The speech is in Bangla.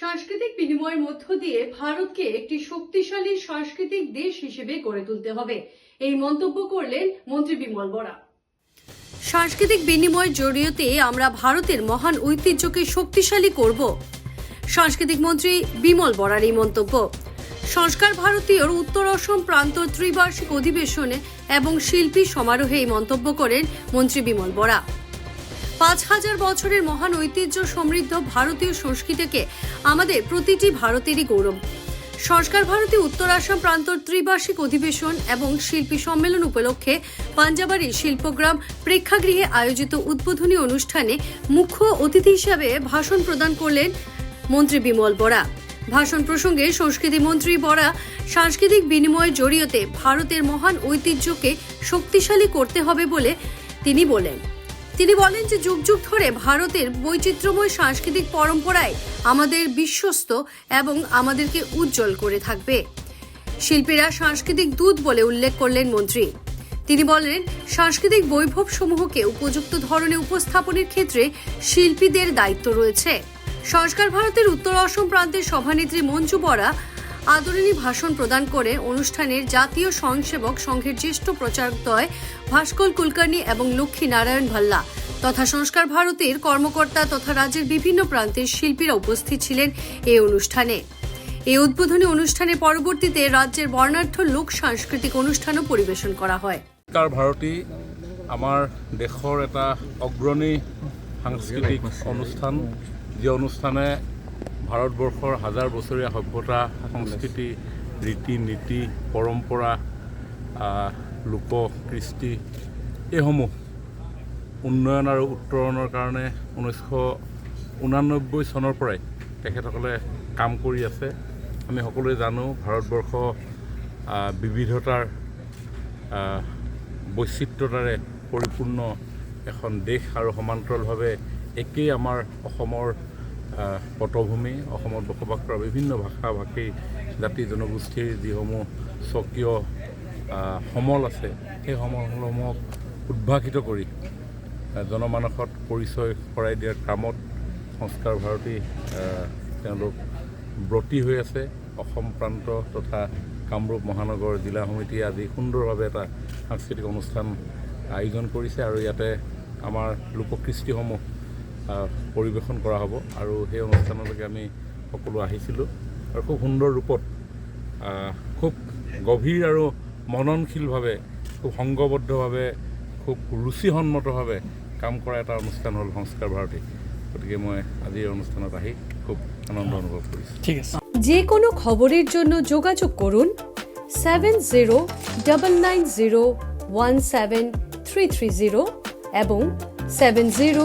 সাংস্কৃতিক বিনিময়ের মধ্য দিয়ে ভারতকে একটি শক্তিশালী সাংস্কৃতিক দেশ হিসেবে গড়ে তুলতে হবে। এই মন্তব্য করলেন মন্ত্রী বিমল বরা। সাংস্কৃতিক বিনিময়ের জড়িয়েতে আমরা ভারতের মহান ঐতিহ্যকে শক্তিশালী করব। সাংস্কৃতিক মন্ত্রী বিমল বরার এই মন্তব্য। সংস্কার ভারতীয়র উত্তর অসম প্রান্ত ত্রিবার্ষিক অধিবেশনে এবং শিল্পী সমারোহে এই মন্তব্য করেন মন্ত্রী বিমল বরা। পাঁচ হাজার বছরের মহান ঐতিহ্য সমৃদ্ধ ভারতীয় সংস্কৃতিকে আমাদের প্রতিটি ভারতেরই গৌরব। সংস্কার ভারতী উত্তর আসাম প্রান্তর ত্রিবার্ষিক অধিবেশন এবং শিল্পী সম্মেলন উপলক্ষে পাঞ্জাবাড়ি শিল্পগ্রাম প্রেক্ষাগৃহে আয়োজিত উদ্বোধনী অনুষ্ঠানে মুখ্য অতিথি হিসাবে ভাষণ প্রদান করলেন মন্ত্রী বিমল বরা। ভাষণ প্রসঙ্গে সংস্কৃতি মন্ত্রী বরা, সাংস্কৃতিক বিনিময়ের জড়িয়েতে ভারতের মহান ঐতিহ্যকে শক্তিশালী করতে হবে বলে তিনি বলেন। তিনি বলেন যে যুগ যুগ ধরে ভারতের বৈচিত্র্যময় সাংস্কৃতিক পরম্পরায় আমাদের বিশ্বস্ত এবং আমাদেরকে উজ্জ্বল করে থাকবে। শিল্পীরা সাংস্কৃতিক দূত বলে উল্লেখ করলেন মন্ত্রী। তিনি বলেন, সাংস্কৃতিক বৈভব সমূহকে উপযুক্ত ধরনে উপস্থাপনের ক্ষেত্রে শিল্পীদের দায়িত্ব রয়েছে। সংস্কার ভারতের উত্তর অসম প্রান্তের সভানেত্রী মঞ্জু বরা আদরণী ভাষণ প্রদান করে অনুষ্ঠানের জাতীয় স্বয়ংসেবক সংঘের জ্যেষ্ঠ প্রচারকদ্বয় ভাস্কর কুলকার্নি এবং লক্ষ্মী নারায়ণ ভাল্লা তথা সংস্কার ভারতের কর্মকর্তা তথা রাজ্যের বিভিন্ন প্রান্তের শিল্পীরা উপস্থিত ছিলেন এই অনুষ্ঠানে। এই উদ্বোধনী অনুষ্ঠানে পরবর্তীতে রাজ্যের বর্ণাঢ্য লোক সাংস্কৃতিক অনুষ্ঠানও পরিবেশন করা হয়। সংস্কাৰ ভাৰতী আমাৰ দেশৰ এটা অগ্ৰণী সাংস্কৃতিক অনুষ্ঠান। যি অনুষ্ঠানে ভাৰতবৰ্ষৰ হাজাৰ বছৰীয়া সভ্যতা সংস্কৃতি ৰীতি নীতি পৰম্পৰা আহ, লোক কৃষ্টি এইসমূহ উন্নয়ন আৰু উত্তৰণৰ কাৰণে ঊনৈছশ ঊনানব্বৈ চনৰ পৰাই তেখেতসকলে কাম কৰি আছে। আমি সকলোৱে জানো ভাৰতবৰ্ষ বিবিধতাৰ বৈচিত্ৰতাৰে পৰিপূৰ্ণ এখন দেশ আৰু সমান্তৰালভাৱে একেই আমাৰ অসমৰ পটভূমি, অসমত বসবাস কৰা বিভিন্ন ভাষা, ভাষী, জাতি জনগোষ্ঠীৰ যিসমূহ স্বকীয় সমল আছে, সেই সমলসমূহক উদ্ভাসিত কৰি জনমানসত পৰিচয় কৰাই দিয়াৰ কামত সংস্কাৰ ভাৰতী তেওঁলোক ব্ৰতী হৈ আছে। অসম প্ৰান্ত তথা কামৰূপ মহানগৰ জিলা সমিতিয়ে আজি সুন্দৰভাৱে এটা সাংস্কৃতিক অনুষ্ঠান আয়োজন কৰিছে আৰু ইয়াতে আমাৰ লোককৃষ্টিসমূহ পৰিৱেশন কৰা হ'ব। আৰু সেই অনুষ্ঠানলৈকে আমি সকলো আহিছিলোঁ। আৰু খুব সুন্দৰ ৰূপত খুব গভীৰ আৰু মননশীলভাৱে খুব সংঘবদ্ধভাৱে খুব ৰুচিসন্মতভাৱে কাম কৰা এটা অনুষ্ঠান হ'ল সংস্কাৰ ভাৰতী। গতিকে মই আজিৰ অনুষ্ঠানত আহি খুব আনন্দ অনুভৱ কৰিছোঁ। ঠিক আছে। যে কোনো খবরের জন্য যোগাযোগ করুন seven zero double nine zero one seven three three zero এবং seven zero